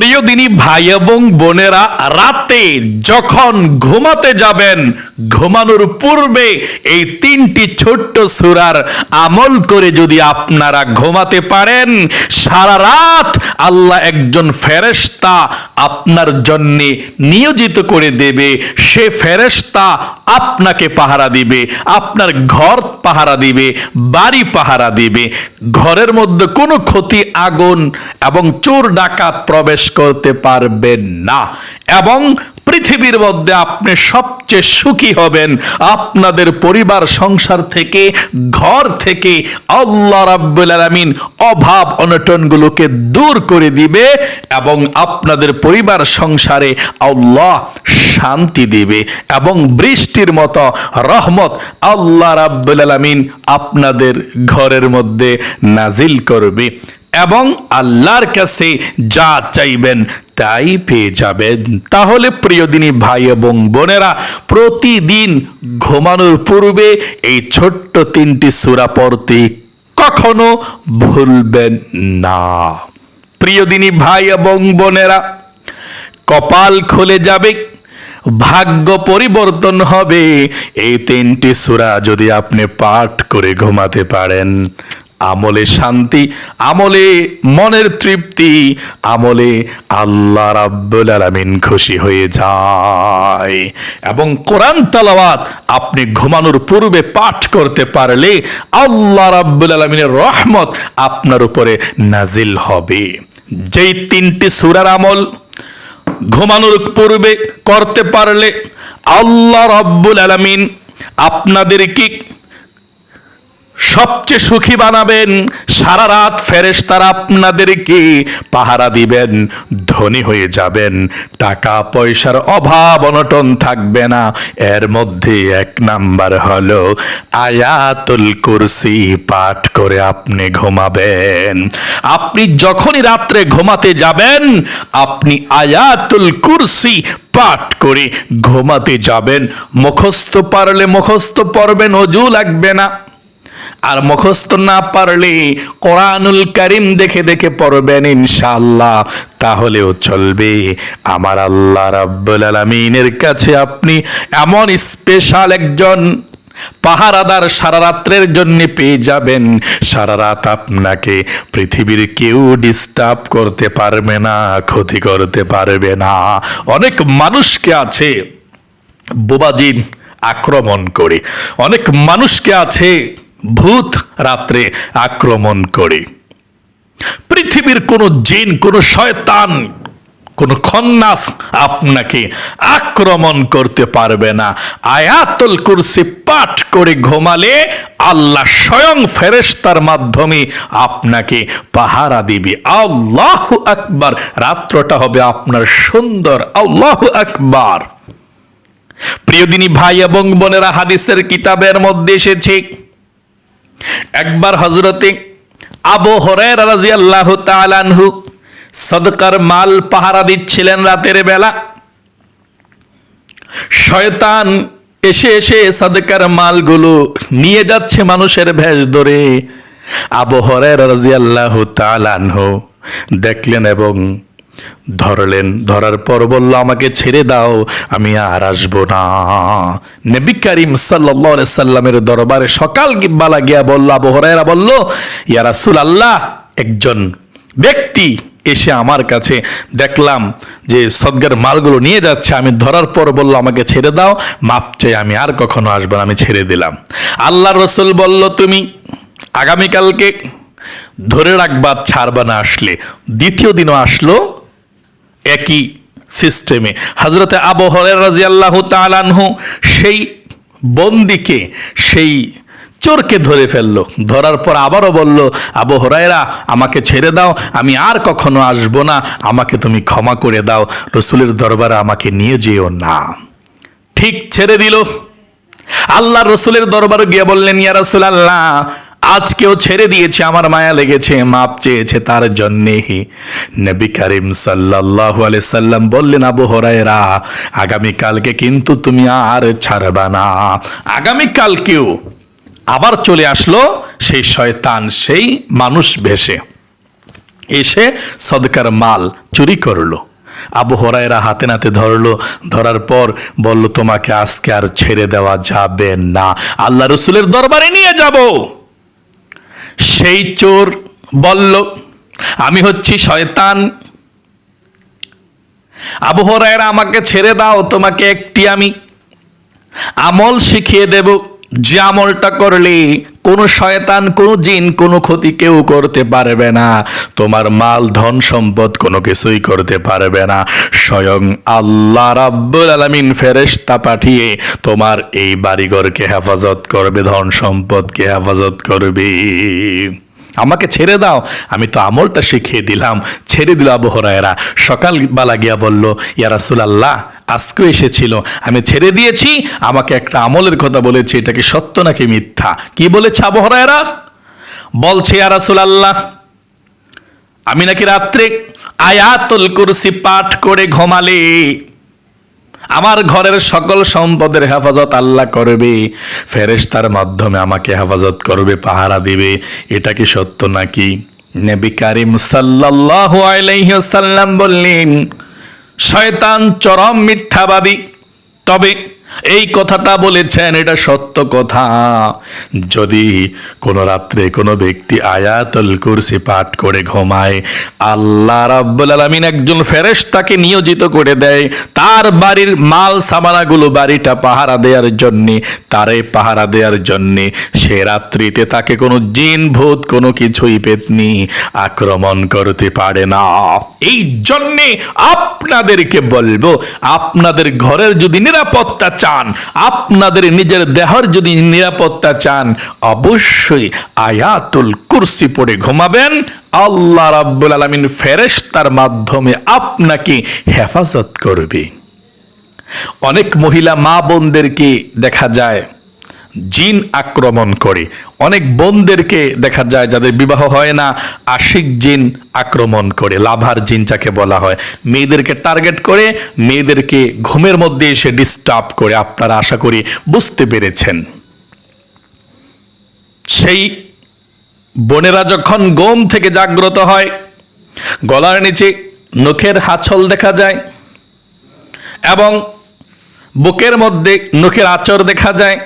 PRI প্রিয় ভাই এবং বোনেরা, রাতে যখন ঘুমাতে যাবেন, ঘুমানোর পূর্বে এই তিনটি ছোট্ট সুরার আমল করে যদি আপনারা ঘুমাতে পারেন, সারা রাত আল্লাহ একজন ফেরেশতা আপনার জন্যে নিয়োজিত করে দেবে। সে ফেরেশতা আপনাকে পাহারা দিবে, আপনার ঘর পাহারা দিবে, বাড়ি পাহারা দিবে। ঘরের মধ্যে কোনো ক্ষতি, আগুন এবং চোর ডাকাত প্রবেশ করতে পারবেন না। এবং পৃথিবীর মধ্যে আপনি সবচেয়ে সুখী হবেন আপনাদের পরিবার, সংসার থেকে, ঘর থেকে। আল্লাহ রাব্বুল আলামিন অভাব অনটনগুলোকে দূর করে দিবে এবং আপনাদের পরিবার, সংসারে আল্লাহ শান্তি দিবে এবং বৃষ্টির মতো রহমত আল্লাহ রাব্বুল আলামিন আপনাদের ঘরের মধ্যে নাজিল করবে। এবং আল্লাহর কাছে যা চাইবেন তাই পেয়ে যাবেন। তাহলে প্রিয় দিনী ভাই এবং বোনেরা, প্রতিদিন ঘুমানোর পূর্বে এই ছোট্ট তিনটি সূরা পড়তে কখনো ভুলবেন না। প্রিয় দিনী ভাই এবং বোনেরা, কপাল খুলে যাবে, ভাগ্য পরিবর্তন হবে। এই তিনটি সূরা যদি আপনি পাঠ করে ঘুমাতে পারেন আমলে শান্তি, আমলে মনের তৃপ্তি, আমলে আল্লাহ রাব্বুল আলামিন খুশি হয়ে যায়। এবং কোরআন তালাওয়াত আপনি ঘুমানোর পূর্বে পাঠ করতে পারলে আল্লাহ রাব্বুল আলামিনের রহমত আপনার উপরে নাজিল হবে। যেই তিনটি সূরার আমল ঘুমানোর পূর্বে করতে পারলে আল্লাহ রাব্বুল আলামিন আপনাদেরকে সবচেয়ে সুখী বানাবেন। সারা রাত ফেরেশতারা আপনাদেরকে পাহারা দিবেন, ধনী হয়ে যাবেন। টাকা পয়সার অভাব অনটন থাকবে না। এর মধ্যে এক নাম্বার হলো আয়াতুল কুরসি পাঠ করে আপনি ঘুমাবেন। আপনি যখনই রাত্রে ঘুমাতে যাবেন, আপনি আয়াতুল কুরসি পাঠ করে ঘুমাতে যাবেন। মুখস্থ পারলে মুখস্থ পড়বেন, অজু লাগবে না। আর মুখস্থ না পারলে কোরআনুল করিম দেখে দেখে পড়বেন ইনশাআল্লাহ। তাহলেও চলবে। আমার আল্লাহ রাব্বুল আলামিনের কাছে আপনি এমন স্পেশাল একজন পাহারাদার সারা রাত্রের জন্য পেয়ে যাবেন। সারা রাত আপনাকে পৃথিবীর কেউ ডিস্টার্ব করতে পারবে না, ক্ষতি করতে পারবে না। অনেক মানুষকে আছে বোবাজিন আক্রমণ করে। অনেক মানুষকে আছে ভূত রাত্রে আক্রমণ করে। পৃথিবীর কোনো জিন, কোনো শয়তান, কোন খন্নাস আপনাকে আক্রমণ করতে পারবে না। আয়াতুল কুরসি পাঠ করে ঘুমালে আল্লাহ স্বয়ং ফেরেশতার মাধ্যমে আপনাকে পাহারা দিবে। আল্লাহ আকবার, রাত্রটা হবে আপনার সুন্দর। আল্লাহ আকবার। প্রিয়দিনী ভাই এবং বোনেরা, হাদিসের কিতাবের মধ্যে এসেছে একবার হজরতে আবু হরাইরা রাদিয়াল্লাহু তাআলা আনহু সদকার মাল পাহারা দিচ্ছিলেন রাতের বেলা। শয়তান এসে এসে সদকার মালগুলো নিয়ে যাচ্ছে মানুষের ভেষ ধরে। আবু হরাইরা রাদিয়াল্লাহু তাআলা আনহু দেখলেন এবং ধরলেন, ধরার পর বলল, আমাকে ছেড়ে দাও, আমি আর আসব না। নবী করিম সাল্লামের দরবারে সকাল বেলা গিয়া বলল, আবু বলল, ইয়া রাসূলুল্লাহ, একজন ব্যক্তি এসে আমার কাছে দেখলাম যে সদগার মালগুলো নিয়ে যাচ্ছে। আমি ধরার পর বলল, আমাকে ছেড়ে দাও, মাপ চাই, আমি আর কখনো আসব না, আমি ছেড়ে দিলাম। আল্লাহ রসুল বলল, তুমি আগামীকালকে ধরে রাখবা, ছাড়বা না আসলে। দ্বিতীয় দিনও আসলো একই সিস্টেমে। হজরতে আবু হরের রাজি আল্লাহ তালানহু সেই বন্দিকে, সেই চোরকে ধরে ফেলল। ধরার পর আবারও বলল, আবু হরাইরা আমাকে ছেড়ে দাও, আমি আর কখনো আসব না। আমাকে তুমি ক্ষমা করে দাও। রসুলের দরবারে আমাকে নিয়ে যেও না। ঠিক ছেড়ে দিল। আল্লাহ রসুলের দরবারে গিয়ে বললেন, ইয়া রসুল আল্লাহ আজকেও ছেড়ে দিয়েছে, আমার মায়া লেগেছে, মাপ চেয়েছে তার জন্যে নবী করিম আলাইহি সাল্লাম বললেন, আবু হরায়রা আগামী কালকে কিন্তু তুমি আর ছাড়বা না। আগামী কালকেও আবার চলে আসলো, সেই শয়তান সেই মানুষ বেশে এসে সদকার মাল চুরি করল। আবু হরাইরা হাতে নাতে ধরলো, ধরার পর বলল, তোমাকে আজকে আর ছেড়ে দেওয়া যাবে না। আল্লাহ রসুলের দরবারে নিয়ে যাব। সেই চোর বলল, আমি হচ্ছি শয়তান। আবহরায়রা আমাকে ছেড়ে দাও, তোমাকে একটি আমি আমল শিখিয়ে দেব। যে আমলটা করলে কোনো শয়তান, কোনো জিন, কোনো ক্ষতি কেউ করতে পারবে না। তোমার মাল, ধন, সম্পদ কোনো কিছুই করতে পারবে না। স্বয়ং আল্লাহ রাব্বুল আলামিন ফেরেশতা পাঠিয়ে তোমার এই বাড়িঘরকে হেফাজত করবে, ধন সম্পদকে হেফাজত করবে। আমাকে ছেড়ে দাও, আমি তো আমলটা শিখিয়ে দিলাম। ছেড়ে দিল আবু হরায়রা। সকালবেলা গিয়া বলল, ইয়া রাসূলুল্লাহ আজকেও এসেছিল। আমি ছেড়ে দিয়েছি, আমাকে একটা আমলের কথা বলেছে, এটা কি সত্য নাকি মিথ্যা? কি বলেছে হরায়রা? বলছে, ইয়া রাসূলুল্লাহ, আমি নাকি রাত্রে আয়াতুল কুরসি পাঠ করে ঘুমালে। আমার ঘরের সকল সম্পদের হেফাজত আল্লাহ করবে। ফেরেশতার মাধ্যমে আমাকে হেফাজত করবে, পাহারা দিবে। এটা কি সত্য নাকি? নবী কারিম সাল্লাল্লাহু আলাইহি বললেন শয়তান চরম মিথ্যাবাদী। তবে এই কথাটা বলেছেন, এটা সত্য কথা। যদি কোনো রাত্রে কোনো ব্যক্তি আয়াতুল কুরসি পাঠ করে ঘুমায়, আল্লাহ রাব্বুল আলামিন একজন ফেরেশতাকে নিয়োজিত করে দেয়, তার বাড়ির মাল সামানাগুলো বাড়িটা পাহারা দেওয়ার জন্যে, তারে পাহারা দেওয়ার জন্যে, সে রাত্রিতে তাকে কোনো জিন, ভূত, কোনো কিছুই পেতনি আক্রমণ করতে পারে না। এই জন্যে আপনাদেরকে বলব, আপনাদের ঘরের যদি নিরাপত্তা চান, আপনাদের নিজের দেহর যদি নিরাপত্তা চান, অবশ্যই আয়াতুল কুরসি পড়ে ঘুমাবেন। আল্লাহ রাব্বুল আলামিন ফেরেশতার মাধ্যমে আপনাকে হেফাজত করবে। অনেক মহিলা মা বোনদেরকে দেখা যায় জিন আক্রমণ করে। অনেক বোনদেরকে দেখা যায় যাদের বিবাহ হয় না, আশিক জিন আক্রমণ করে, লাভার জিন যাকে বলা হয়। মেয়েদেরকে টার্গেট করে, মেয়েদেরকে ঘুমের মধ্যে এসে ডিস্টার্ব করে, আপনারা আশা করি বুঝতে পেরেছেন। সেই বোনেরা যখন গোম থেকে জাগ্রত হয়, গলার নিচে নখের হাছল দেখা যায় এবং বুকের মধ্যে নখের আচর দেখা যায়।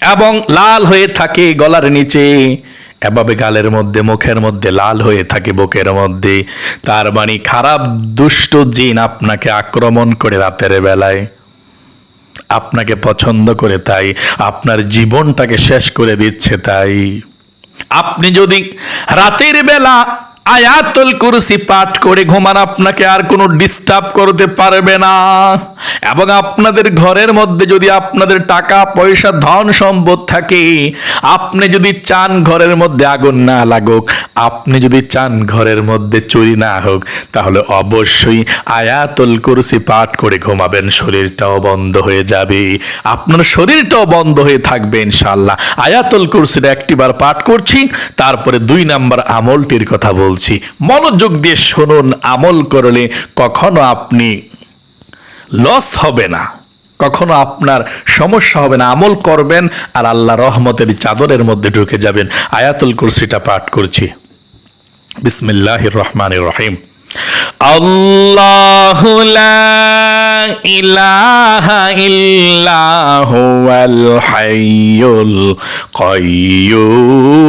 এবং লাল হয়ে থাকে গলার নিচে। এভাবে গালের মধ্যে, মুখের মধ্যে, লাল হয়ে থাকে বুকের মধ্যে। তার মানে খারাপ, দুষ্ট জিন আপনাকে আক্রমণ করে রাতের বেলায়। আপনাকে পছন্দ করে তাই, আপনার জীবনটাকে শেষ করে দিচ্ছে তাই। আপনি যদি রাতের বেলা আয়াতুল কুরসি পাঠ করে ঘুমান, আপনাকে আর কোনো ডিস্টার্ব করতে পারবে না। এবং আপনাদের ঘরের মধ্যে যদি আপনাদের টাকা, পয়সা, ধন সম্পদ থাকে, আপনি যদি চান ঘরের মধ্যে আগুন না লাগুক, আপনি যদি চান ঘরের মধ্যে চুরি না হোক, তাহলে অবশ্যই আয়াতুল কুরসি পাঠ করে ঘুমাবেন, শরীরটাও বন্ধ হয়ে যাবে। আপনার শরীরটাও বন্ধ হয়ে থাকবে ইনশাল্লাহ আয়াতুল কুরসিটা একটিবার পাঠ করছি, তারপরে দুই নাম্বার আমলটির কথা বলছি। মনোযোগ দিয়ে শুনুন, আমল করলে কখনো আপনি লস হবে না, কখনো আপনার সমস্যা হবে না। আমল করবেন আর আল্লাহ রহমতের চাদরের মধ্যে ঢুকে যাবেন। আয়াতুল কুরসিটা পাঠ করছি। বিসমিল্লাহ রহমান রহিম। আল্লাহ ইলাহা ইল্লাহুল হাইয়ুল কাইয়ুম।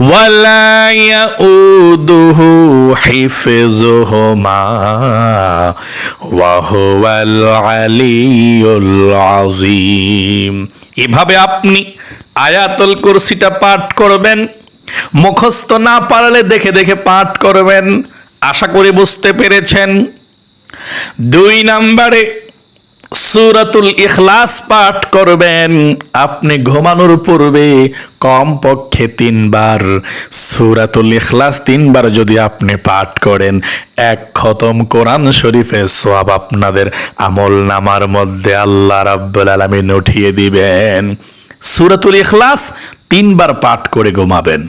ولا يؤوده حفظهما وهو العلي العظيم এভাবে আপনি আয়াতুল কুরসিটা পাঠ করবেন মুখস্থ না পারলে দেখে দেখে পাঠ করবেন আশা করি বুঝতে পেরেছেন দুই নম্বরে সুরাতুল ইখলাস পাঠ করবেন। আপনি ঘুমানোর পূর্বে কমপক্ষে তিনবার। সুরাতুল ইখলাস তিনবার যদি আপনি পাঠ করেন, এক খতম কোরআন শরীফে সব আপনাদের আমল নামার মধ্যে আল্লাহ রাব্বুল আলামিন উঠিয়ে দিবেন। সুরাতুল ইখলাস তিনবার পাঠ করে ঘুমাবেন।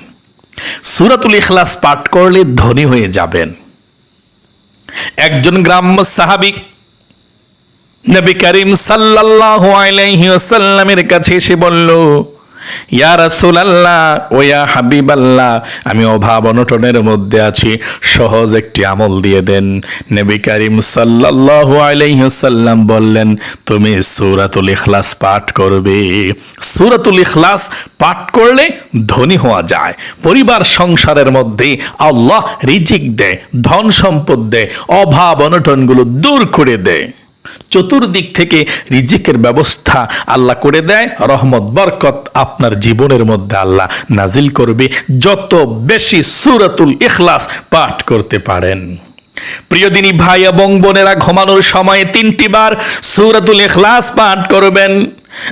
সুরাতুল ইখলাস পাঠ করলে ধনী হয়ে যাবেন। একজন গ্রাম্য সাহাবিক নবী করিম সাল্লাল্লাহু আলাইহি ওয়াসাল্লামের কাছে এসে বলল, ইয়া রাসূলুল্লাহ ও ইয়া হাবিবাল্লাহ, আমি অভাব অনটনের মধ্যে আছি, সহজ একটি আমল দিয়ে দেন। নবী করিম সাল্লাল্লাহু আলাইহি ওয়াসাল্লাম বললেন, তুমি সূরাতুল ইখলাস পাঠ করবে। সূরাতুল ইখলাস পাঠ করলে ধনী হওয়া যায়। পরিবার সংসারের মধ্যে আল্লাহ রিজিক দেয়, ধন সম্পদ দেয়, অভাব অনটনগুলো দূর করে দেয়। চতুর্দিক থেকে রিজিকের ব্যবস্থা আল্লাহ করে দেয়। রহমত, বরকত আপনার জীবনের মধ্যে আল্লাহ নাজিল করবে। যত বেশি সুরাতুল ইখলাস পাঠ করতে পারেন। প্রিয় দিনী ভাই এবং বোনেরা, ঘুমানোর সময় তিনটি বার সুরাতুল ইখলাস পাঠ করবেন।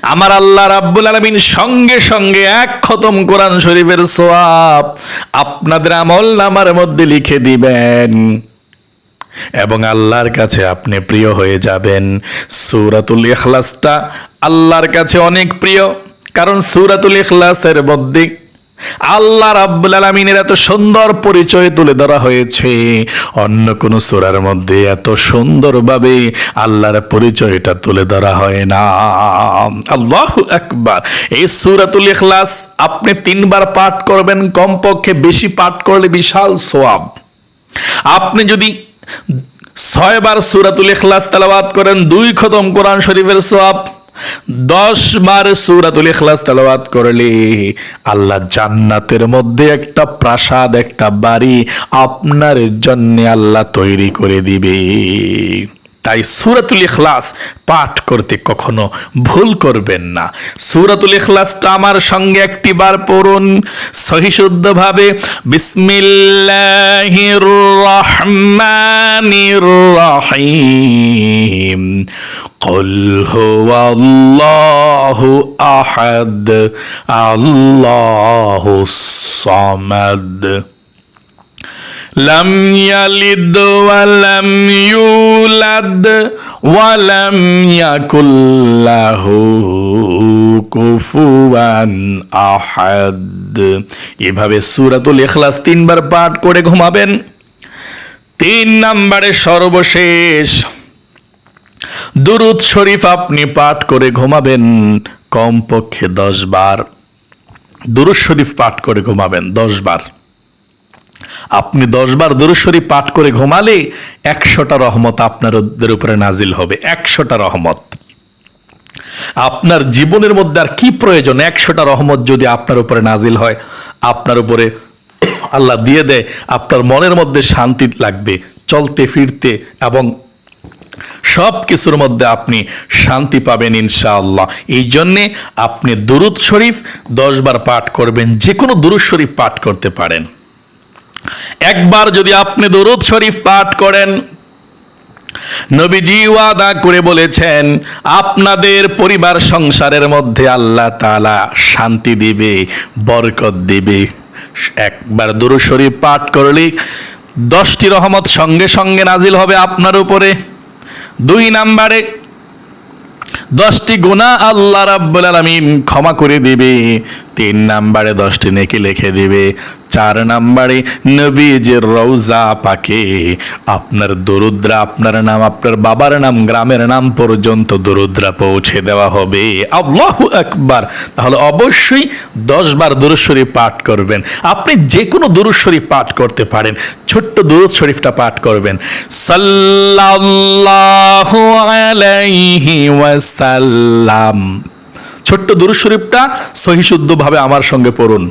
আমার আল্লাহ রাব্বুল আলামিন সঙ্গে সঙ্গে এক খতম কোরআন শরীফের সোয়াব আপনাদের আমল নামার মধ্যে লিখে দিবেন। এবং আল্লাহর কাছে আপনি প্রিয় হয়ে যাবেন। সুরাতুল ইখলাসটা আল্লাহর কাছে অনেক প্রিয়, কারণ সুরাতুল ইখলাসের মধ্যে আল্লাহ রাব্বুল আলামিনের এত সুন্দর পরিচয় তুলে ধরা হয়েছে। অন্য কোন সূরার মধ্যে এত সুন্দরভাবে আল্লাহর পরিচয়টা তুলে ধরা হয় না। আল্লাহু আকবার। এই সূরাতুল ইখলাস আপনি তিনবার পাঠ করবেন, কমপক্ষে বেশি পাঠ করলে বিশাল সোয়াব। আপনি যদি ছয়বার সুরাতুল ইখলাস তালাবাত করেন, দুই খতম কোরআন শরীফের সওয়াব। দশ বার সুরাতুল ইখলাস তালাবাত করলে আল্লাহ জান্নাতের মধ্যে একটা প্রাসাদ, একটা বাড়ি আপনার জন্যে আল্লাহ তৈরি করে দিবে। তাই সুরাতুল ইখলাস পাঠ করতে কখনো ভুল করবেন না সুরাতুল ইখলাসটা আমার সঙ্গে একটি বার পড়ুন সহিশুদ্ধভাবে বিসমিল্লাহির রহমানির রহিম قل هو الله أحد الله الصمد লাম ইয়ালিদ কুফুয়ান আহাদ এভাবে সুরাতুল এখলাস তিনবার পাঠ করে ঘুমাবেন। তিন নম্বরে সর্বশেষ দুরুদ শরীফ আপনি পাঠ করে ঘুমাবেন, কমপক্ষে দশ বার। দুরুদ শরীফ পাঠ করে ঘুমাবেন দশ বার। আপনি দশবার দরুশ্বরী পাঠ করে ঘুমালে একশোটা রহমত আপনাদের উপরে নাজিল হবে, একশোটা রহমত। আপনার জীবনের মধ্যে আর কি প্রয়োজন? একশোটা রহমত যদি আপনার উপরে নাজিল হয়, আপনার উপরে আল্লাহ দিয়ে দেয়, আপনার মনের মধ্যে শান্তি লাগবে, চলতে ফিরতে এবং সব কিছুর মধ্যে আপনি শান্তি পাবেন ইনশাআল্লাহ। এই জন্যে আপনি দুরুদ শরীফ দশবার পাঠ করবেন যে কোনো দুরুদ শরীফ পাঠ করতে পারেন। একবার যদি আপনি দরুদ শরীফ পাঠ করেন, নবীজি ওয়াদা করে বলেছেন, আপনাদের পরিবার সংসারের মধ্যে আল্লাহ তাআলা শান্তি দিবে, বরকত দিবে। একবার দুরুদ শরীফ পাঠ করলে দশটি রহমত সঙ্গে সঙ্গে নাজিল হবে আপনার উপরে। দুই নাম্বারে, দশটি গুণা আল্লাহ রাব্বুল আলামিন ক্ষমা করে দিবে। তিন নাম্বারে দশটি নেকি লিখে দিবে। চার নাম্বারে নবীজের রৌজা পাকে। আপনার দরুদ্রা, আপনার নাম, আপনার বাবার নাম, গ্রামের নাম পর্যন্ত দরুদ্রা পৌঁছে দেওয়া হবে। আল্লাহ একবার তাহলে অবশ্যই দশ বার দুরুদ শরীফ পাঠ করবেন। আপনি যে কোনো দুরুদ শরীফ পাঠ করতে পারেন। ছোট্ট দুরুদ শরীফটা পাঠ করবেন। সাল্লাল্লাহু আলাইহি ওয়াসাল্লাম। ছোট্ট দুরুদ শরীফটা সহিশুদ্ধভাবে আমার সঙ্গে পড়ুন।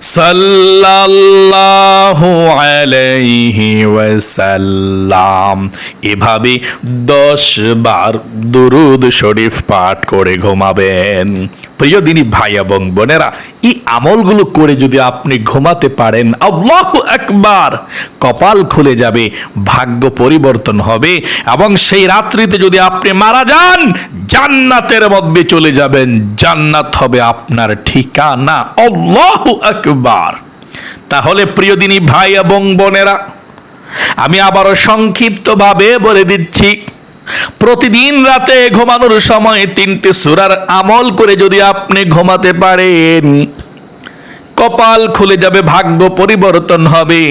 সাল্লাল্লাহু আলাইহি ওয়াসাল্লাম। এভাবে দশ বার দুরুদ শরীফ পাঠ করে ঘুমাবেন। প্রিয় দিনী ভাই এবং বোনেরা, এই আমলগুলো করে যদি আপনি ঘুমাতে পারেন, আল্লাহ একবার কপাল খুলে যাবে, ভাগ্য পরিবর্তন হবে এবং সেই রাত্রিতে যদি আপনি মারা যান জান্নাতের মধ্যে চলে যাবেন। জান্নাত হবে আপনার ঠিকানা। আল্লাহ একবার তাহলে প্রিয় দিনী ভাই এবং বোনেরা, আমি আবারও সংক্ষিপ্তভাবে বলে দিচ্ছি, প্রতিদিন রাতে ঘুমানোর সময় তিনটি সুরার আমল করে যদি আপনি ঘুমাতে পারেন কপাল খুলে যাবে, ভাগ্য পরিবর্তন হবে।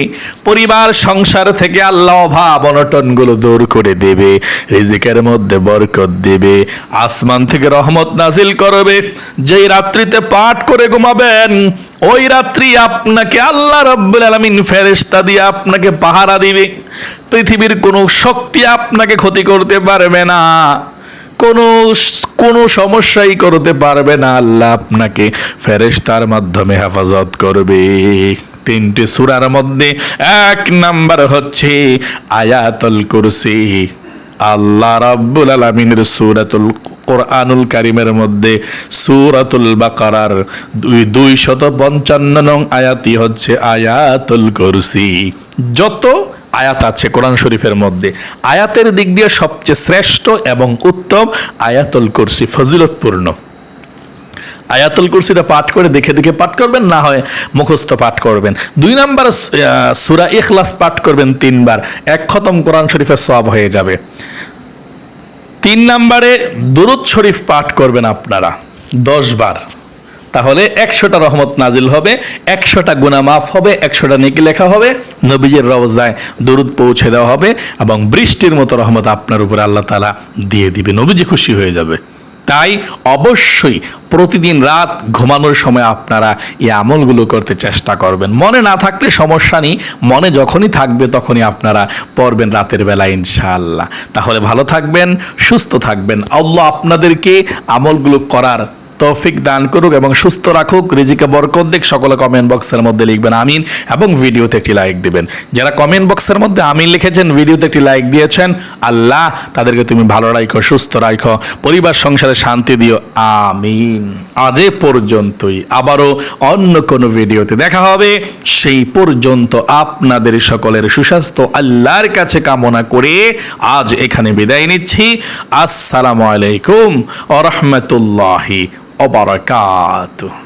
পরিবার, সংসার থেকে আল্লাহ অভাব অনটনগুলো দূর করে দেবে, রিজিকের মধ্যে বরকত দেবে, আসমান থেকে রহমত নাজিল করবে। যেই রাত্রিতে পাঠ করে ঘুমাবেন, ওই রাত্রি আপনাকে আল্লাহ রব্বুল আলমিন ফেরেস্তা দিয়ে আপনাকে পাহারা দিবে। পৃথিবীর কোনো শক্তি আপনাকে ক্ষতি করতে পারবে না। কোনো কোনো সমস্যাই করতে পারবে না। আল্লাহ আপনাকে ফেরেশতার মাধ্যমে হেফাজত করবে। তিনটি সুরার মধ্যে এক নাম্বার হচ্ছে আয়াতল কুরসি। আল্লাহ রাব্বুল আলামিনের সূরাতুল কোরআনুল কারিমের মধ্যে সূরাতুল বাকারার দুই দুই শত পঞ্চান্ন নং আয়াতি হচ্ছে আয়াতুল কুরসি। যত আয়াত আছে কোরআন শরীফের মধ্যে। আয়াতের দিক দিয়ে সবচেয়ে শ্রেষ্ঠ এবং উত্তম আয়াতুল কুরসি, ফজিলতপূর্ণ। আয়াতুল কুরসিটা পাঠ করে দেখে দেখে পাঠ করবেন, না হয় মুখস্থ পাঠ করবেন। দুই নাম্বার সুরা ইখলাস পাঠ করবেন তিনবার। এক খতম কোরআন শরীফের সব হয়ে যাবে। তিন নাম্বারে দুরুদ শরীফ পাঠ করবেন আপনারা দশ বার তাহলে একশোটা রহমত নাজিল হবে, একশোটা গুণা মাফ হবে, একশোটা নেকি লেখা হবে, নবীজের রওজায় দরুদ পৌঁছে দেওয়া হবে এবং বৃষ্টির মতো রহমত আপনার উপরে আল্লাহ তালা দিয়ে দিবে, নবীজি খুশি হয়ে যাবে। তাই অবশ্যই প্রতিদিন রাত ঘুমানোর সময় আপনারা এই আমলগুলো করতে চেষ্টা করবেন। মনে না থাকলে সমস্যা নেই, মনে যখনই থাকবে তখনই আপনারা পড়বেন রাতের বেলা ইনশাআল্লাহ। তাহলে ভালো থাকবেন, সুস্থ থাকবেন। আল্লাহ আপনাদেরকে আমলগুলো করার তৌফিক দান করুক এবং সুস্থ রাখুক। রিজিকে বরকত দিক। সকলে কমেন্ট বক্সের মধ্যে লিখবেন আমিন এবং ভিডিওতে একটি লাইক দিবেন। যারা কমেন্ট বক্সের মধ্যে আমিন লিখেছেন, ভিডিওতে একটি লাইক দিয়েছেন, আল্লাহ তাদেরকে তুমি ভালো রাখো সুস্থ রাখো পরিবার, সংসারে শান্তি দিও। আমিন। আজ এ পর্যন্তই। আবারও অন্য কোনো ভিডিওতে দেখা হবে। সেই পর্যন্ত আপনাদের সকলের সুস্বাস্থ্য আল্লাহর কাছে কামনা করে আজ এখানে বিদায় নিচ্ছি। আসসালামু আলাইকুম ও রহমতুল্লাহি wabarakatuh.